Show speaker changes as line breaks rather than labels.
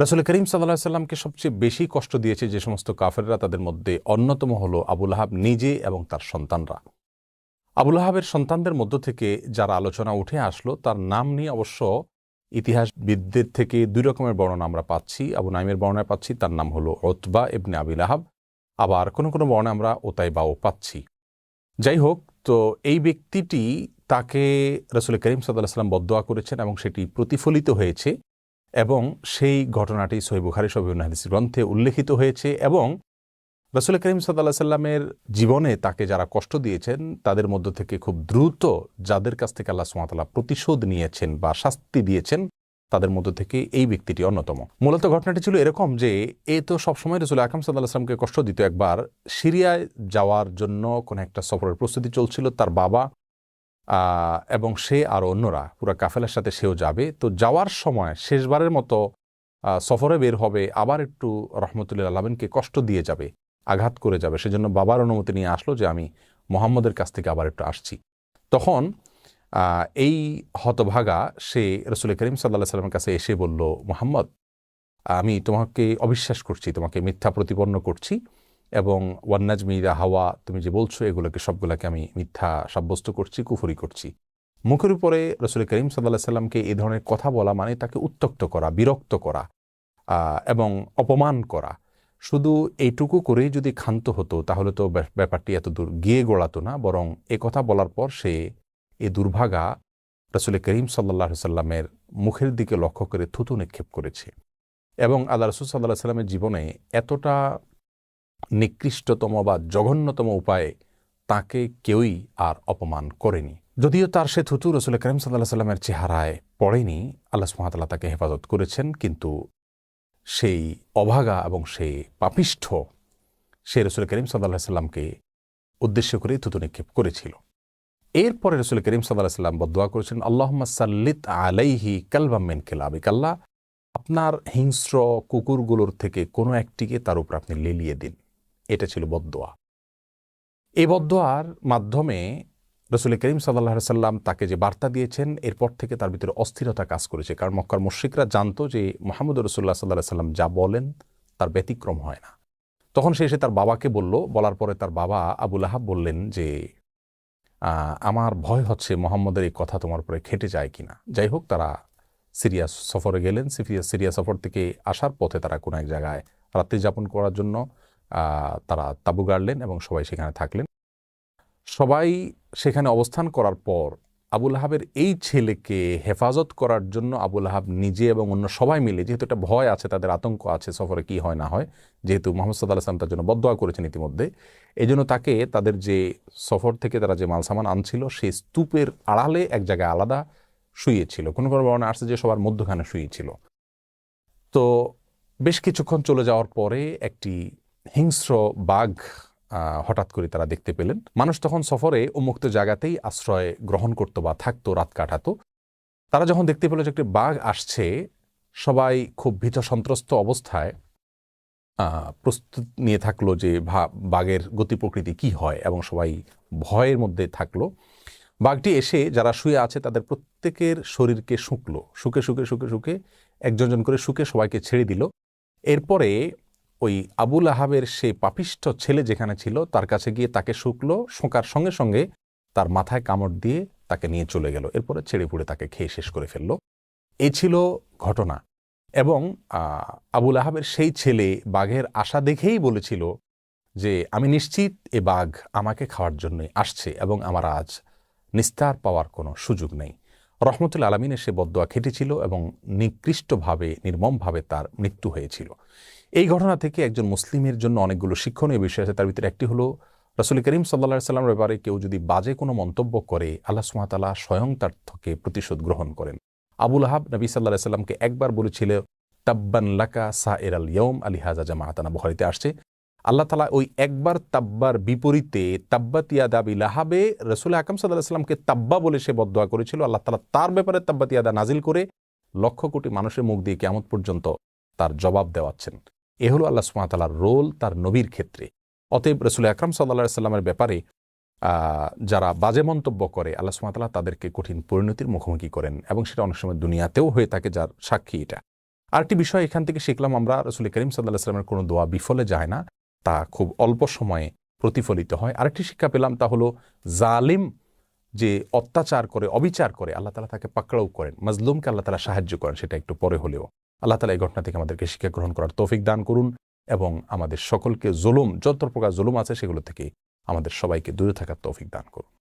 রাসুল করিম সাল্লাহ সাল্লামকে সবচেয়ে বেশি কষ্ট দিয়েছে যে সমস্ত কাফেররা তাদের মধ্যে অন্যতম হল আবুল আহাব নিজে এবং তার সন্তানরা। আবুল আহাবের সন্তানদের মধ্য থেকে যার আলোচনা উঠে আসলো, তার নাম নিয়ে অবশ্য ইতিহাসবিদদের থেকে দুই রকমের বর্ণনা আমরা পাচ্ছি। আবু নাইমের বর্ণনায় পাচ্ছি, তার নাম হলো ওতবা ইবনে আবিল আহাব আবার কোনো কোনো বর্ণে আমরা ওতাইবাও পাচ্ছি। যাই হোক, তো এই ব্যক্তিটি তাকে রসুল করিম সাল্লাহ সাল্লাম বদোয়া করেছেন এবং সেটি প্রতিফলিত হয়েছে। এবং সেই ঘটনাটি সহি বুখারি সবিউন হাদিস গ্রন্থে উল্লেখিত হয়েছে এবং রসুল করিম সাল্লাহ সাল্লামের জীবনে তাকে যারা কষ্ট দিয়েছেন, তাদের মধ্য থেকে খুব দ্রুত যাদের কাছ থেকে আল্লাহ সুমাতাল্লাহ প্রতিশোধ নিয়েছেন বা শাস্তি দিয়েছেন, তাদের মধ্য থেকে এই ব্যক্তিটি অন্যতম। মূলত ঘটনাটি ছিল এরকম যে, এ তো সবসময় রসুল আকাম সাল্লাহ আসলামকে কষ্ট দিত একবার। সিরিয়ায় যাওয়ার জন্য কোনো একটা সফরের প্রস্তুতি চলছিল, তার বাবা এবং সে আর অন্যরা, পুরা কাফেলার সাথে সেও যাবে। তো যাওয়ার সময় শেষবারের মতো সফরে বের হবে, আবার একটু রহমতুল্লাহ আলমিনকে কষ্ট দিয়ে যাবে, আঘাত করে যাবে। সেজন্য বাবার অনুমতি নিয়ে আসলো যে আমি মোহাম্মদের কাছ থেকে আবার একটু আসছি। তখন এই হতভাগা সে রসুল করিম সাল্লাহ সাল্লামের কাছে এসে বলল, মোহাম্মদ, আমি তোমাকে অবিশ্বাস করছি, তোমাকে মিথ্যা প্রতিপন্ন করছি। এবং ওয়ান্নাজ মিরা হাওয়া, তুমি যে বলছো, এগুলোকে সবগুলোকে আমি মিথ্যা সাব্যস্ত করছি, কুফরি করছি। মুখের উপরে রসুল করিম সাল্লাহ সাল্লামকে এই ধরনের কথা বলা মানে তাকে উত্তক্ত করা, বিরক্ত করা এবং অপমান করা। শুধু এইটুকু করেই যদি ক্ষান্ত হতো, তাহলে তো ব্যাপ- ব্যাপারটি এত দূর গিয়ে গোড়াতো না, বরং এ কথা বলার পর সে এ দুর্ভাগা রসুল করিম সাল্লাহ সাল্লামের মুখের দিকে লক্ষ্য করে থুতু নিক্ষেপ করেছে। এবং আল্লাহ রসুল সাল্লাহ সাল্লামের জীবনে এতটা নিকৃষ্টতম বা জঘন্যতম উপায়ে তাকে কেউই আর অপমান করেনি। যদিও তার সে থুতু রসুল করিম সাল্লাহ সাল্লামের চেহারায় পড়েনি, আল্লাহ সুহাতাল্লাহ তাকে হেফাজত করেছেন, কিন্তু সেই অভাগা এবং সেই পাপিষ্ঠ সে রসুল করিম সাল্লাহ সাল্লামকে উদ্দেশ্য করে থুতু নিক্ষেপ করেছিল। এরপরে রসুল করিম সাল্লাহ সাল্লাম বদোয়া করেছেন আল্লাহ সাল্লিত আলাইহি কালবামেন কেলাবিক, আল্লাহ, আপনার হিংস্র কুকুরগুলোর থেকে কোনো একটিকে তার উপর আপনি লেলিয়ে দিন। এটা ছিল বদোয়া এই বদোয়ার মাধ্যমে রসুল করিম সাল্লাহ সাল্লাম তাকে যে বার্তা দিয়েছেন, এরপর থেকে তার ভিতরে অস্থিরতা কাজ করেছে। কারণ মক্কার মুশ্রিকরা জানতো যে মোহাম্মদ রসুল্লাহ সাল্লাহ সাল্লাম যা বলেন, তার ব্যতিক্রম হয় না। তখন সে এসে তার বাবাকে বলল, বলার পরে তার বাবা আবুল আহাব বললেন যে আমার ভয় হচ্ছে মোহাম্মদের এই কথা তোমার উপরে খেটে যায় কিনা। যাই হোক, তারা সিরিয়া সফরে গেলেন। সিরিয়া সিরিয়া সফর থেকে আসার পথে তারা কোনো এক জায়গায় রাত্রি যাপন করার জন্য তারা তাবু গাড়লেন এবং সবাই সেখানে থাকলেন। সবাই সেখানে অবস্থান করার পর আবুল আহাবের এই ছেলেকে হেফাজত করার জন্য আবুল আহাব নিজে এবং অন্য সবাই মিলে, যেহেতু একটা ভয় আছে, তাদের আতঙ্ক আছে সফরে কি হয় না হয়, যেহেতু মোহাম্মদ সাল্লাহ আসলাম তার জন্য বদোয়া করেছেন ইতিমধ্যে এই জন্য তাকে তাদের যে সফর থেকে তারা যে মালসামান আনছিল, সেই স্তূপের আড়ালে এক জায়গায় আলাদা শুয়েছিল। কোনো কোনো বর্ণনা আসছে যে সবার মধ্যখানে শুয়েছিল। তো বেশ কিছুক্ষণ চলে যাওয়ার পরে একটি হিংস্র বাঘ হঠাৎ করে তারা দেখতে পেলেন। মানুষ তখন সফরে উন্মুক্ত জায়গাতেই আশ্রয় গ্রহণ করতো বা থাকতো, রাত কাটাতো। তারা যখন দেখতে পেল যে একটি বাঘ আসছে, সবাই খুব ভীত সন্ত্রস্ত অবস্থায় প্রস্তুত নিয়ে থাকল যে বাঘের গতি প্রকৃতি কী হয় এবং সবাই ভয়ের মধ্যে থাকল। বাঘটি এসে যারা শুয়ে আছে তাদের প্রত্যেকের শরীরকে শুকলো। শুকে শুকে শুকে শুকে, একজন জন করে শুকে সবাইকে ছেড়ে দিল। এরপরে ওই আবুল আহাবের সে পাপিষ্ঠ ছেলে যেখানে ছিল, তার কাছে গিয়ে তাকে শুকলো, শোঁকার সঙ্গে সঙ্গে তার মাথায় কামড় দিয়ে তাকে নিয়ে চলে গেল। এরপরে ছেড়ে পুড়ে তাকে খেয়ে শেষ করে ফেলল। এ ছিল ঘটনা। এবং আবুল আহাবের সেই ছেলে বাঘের আশা দেখেই বলেছিল যে, আমি নিশ্চিত এ বাঘ আমাকে খাওয়ার জন্যই আসছে এবং আমার আজ নিস্তার পাওয়ার কোনো সুযোগ নেই। রহমতুল আলমিনে সে বদোয়া খেটেছিল এবং নিকৃষ্টভাবে, নির্মমভাবে তার মৃত্যু হয়েছিল। এই ঘটনা থেকে একজন মুসলিমের জন্য অনেকগুলো শিক্ষণীয় বিষয় আছে। তার ভিতরে একটি হলো রসুল করিম সাল্লা সাল্লামের ব্যাপারে কেউ যদি বাজে কোনো মন্তব্য করে, আল্লাহ সুমাতালা স্বয়ং তার থেকে প্রতিশোধ গ্রহণ করেন। আবুল আহাব নবী সাল্লাহ সাল্লামকে একবার বলেছিল, তাব্বান লাকা সা এর আল ইয়ম আলী হাজা জামাতানা বহারিতে আসছে, আল্লাহ তালা ওই একবার তাব্বার বিপরীতে তাব্বাতিয়া দাবি লাহাবে রসুল আকাম সাল্লাহ সাল্লামকে তাব্বা বলে সে বদোয়া করেছিল। আল্লাহ তালা তার ব্যাপারে তাব্বাতিয়াদা নাজিল করে লক্ষ কোটি মানুষের মুখ দিয়ে কেমন পর্যন্ত তার জবাব দেওয়াচ্ছেন। এ হলো আল্লাহ সুমাতালার রোল তার নবীর ক্ষেত্রে। অতএব রসুল আকরাম সাল্লা সাল্লামের ব্যাপারে যারা বাজে মন্তব্য করে, আল্লাহ সুমাতালা তাদেরকে কঠিন পরিণতির মুখোমুখি করেন এবং সেটা অনেক সময় দুনিয়াতেও হয়ে থাকে যার সাক্ষী এটা। আরেকটি বিষয় এখান থেকে শিখলাম আমরা, রসুল করিম সাল্লাহ সাল্লামের কোনো দোয়া বিফলে যায় না, তা খুব অল্প সময়ে প্রতিফলিত হয়। আরেকটি শিক্ষা পেলাম তা হলো, জালিম যে অত্যাচার করে, অবিচার করে, আল্লাহ তালা তাকে পাকড়াও করেন, মাজলুমকে আল্লাহ তালা সাহায্য করেন, সেটা একটু পরে হলেও। আল্লাহ তালা এই ঘটনা থেকে আমাদেরকে শিক্ষা গ্রহণ করার তৌফিক দান করুন এবং আমাদের সকলকে জুলুম, যত প্রকার জুলুম আছে সেগুলো থেকে আমাদের সবাইকে দূরে থাকার তৌফিক দান করুন।